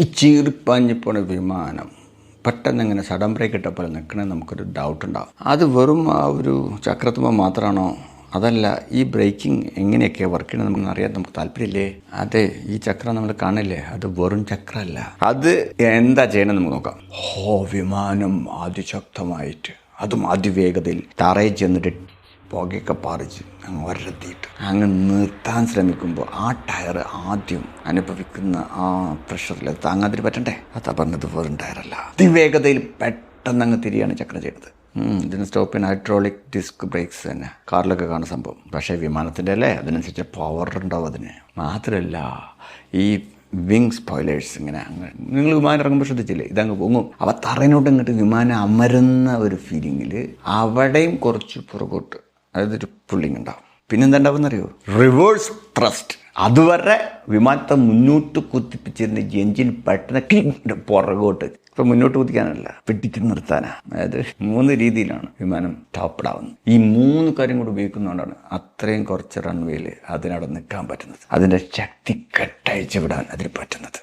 ഈ ചീറിപ്പാഞ്ഞ് പോണ വിമാനം പെട്ടെന്ന് ഇങ്ങനെ സഡൻ ബ്രേക്ക് ഇട്ട പോലെ നിൽക്കണേ നമുക്കൊരു ഡൗട്ട് ഉണ്ടാവും. അത് വെറും ആ ഒരു ചക്രത്തുമ്പോൾ മാത്രമാണോ അതല്ല ഈ ബ്രേക്കിംഗ് എങ്ങനെയൊക്കെ വർക്ക് ചെയ്യണം നമുക്ക് അറിയാൻ നമുക്ക് താല്പര്യമില്ലേ? അതെ ഈ ചക്രം നമ്മൾ കാണില്ലേ? അത് വെറും ചക്രമല്ല. അത് എന്താ ചെയ്യണമെന്ന് നമുക്ക് നോക്കാം. ഹോ വിമാനം അതിശക്തമായിട്ട് അതും അതിവേഗതയിൽ തറയിൽ ചെന്നിട്ട് പുകയൊക്കെ പറിച്ച് അങ്ങ് ഒരത്തിയിട്ട് അങ്ങ് നിർത്താൻ ശ്രമിക്കുമ്പോൾ ആ ടയർ ആദ്യം അനുഭവിക്കുന്ന ആ പ്രഷറിൽ താങ്ങാതിരി പറ്റണ്ടേ? അതാ പറഞ്ഞത് വെറും ടയറല്ല. അതിവേഗതയിൽ പെട്ടെന്ന് അങ്ങ് തിരിയാണ് ചക്രം ചെയ്യുന്നത് ഇതിന് സ്റ്റോപ്പ് ചെയ്യാൻ ഹൈഡ്രോളിക് ഡിസ്ക് ബ്രേക്സ് തന്നെ. കാറിലൊക്കെ കാണുന്ന സംഭവം. പക്ഷേ വിമാനത്തിന്റെ അല്ലേ? അതിനനുസരിച്ച് പവർ ഉണ്ടാവും അതിന്. മാത്രമല്ല ഈ വിങ് സ്പോയിലേഴ്സ് ഇങ്ങനെ അങ്ങ് നിങ്ങൾ വിമാനം ഇറങ്ങുമ്പോൾ ശ്രദ്ധിച്ചില്ലേ? ഇതങ്ങ് പൊങ്ങും. അവ തറയിനോട്ട് ഇങ്ങോട്ട് വിമാനം അമരുന്ന ഒരു ഫീലിങ്ങിൽ അവിടെയും കുറച്ച് പുറകോട്ട് അതായത് ഒരു പുള്ളിങ് ഉണ്ടാവും. പിന്നെന്താ അറിയോ റിവേഴ്സ് ത്രസ്റ്റ് അതുവരെ വിമാനത്തെ മുന്നോട്ട് കുത്തിപ്പിച്ചിരുന്ന എഞ്ചിൻ പെട്ടെന്ന് പുറകോട്ട്. ഇപ്പൊ മുന്നോട്ട് കുത്തിക്കാനല്ല പിടിച്ച് നിർത്താനാ. അതായത് മൂന്ന് രീതിയിലാണ് വിമാനം ടോപ്പിടാവുന്നത് ആവുന്നത് ഈ മൂന്ന് കാര്യം കൂടി ഉപയോഗിക്കുന്നതുകൊണ്ടാണ് അത്രയും കുറച്ച് റൺവേയിൽ അതിനവിടെ നിൽക്കാൻ പറ്റുന്നത്. അതിന്റെ ശക്തി കെട്ടയച്ചു വിടാൻ അതിന് പറ്റുന്നത്.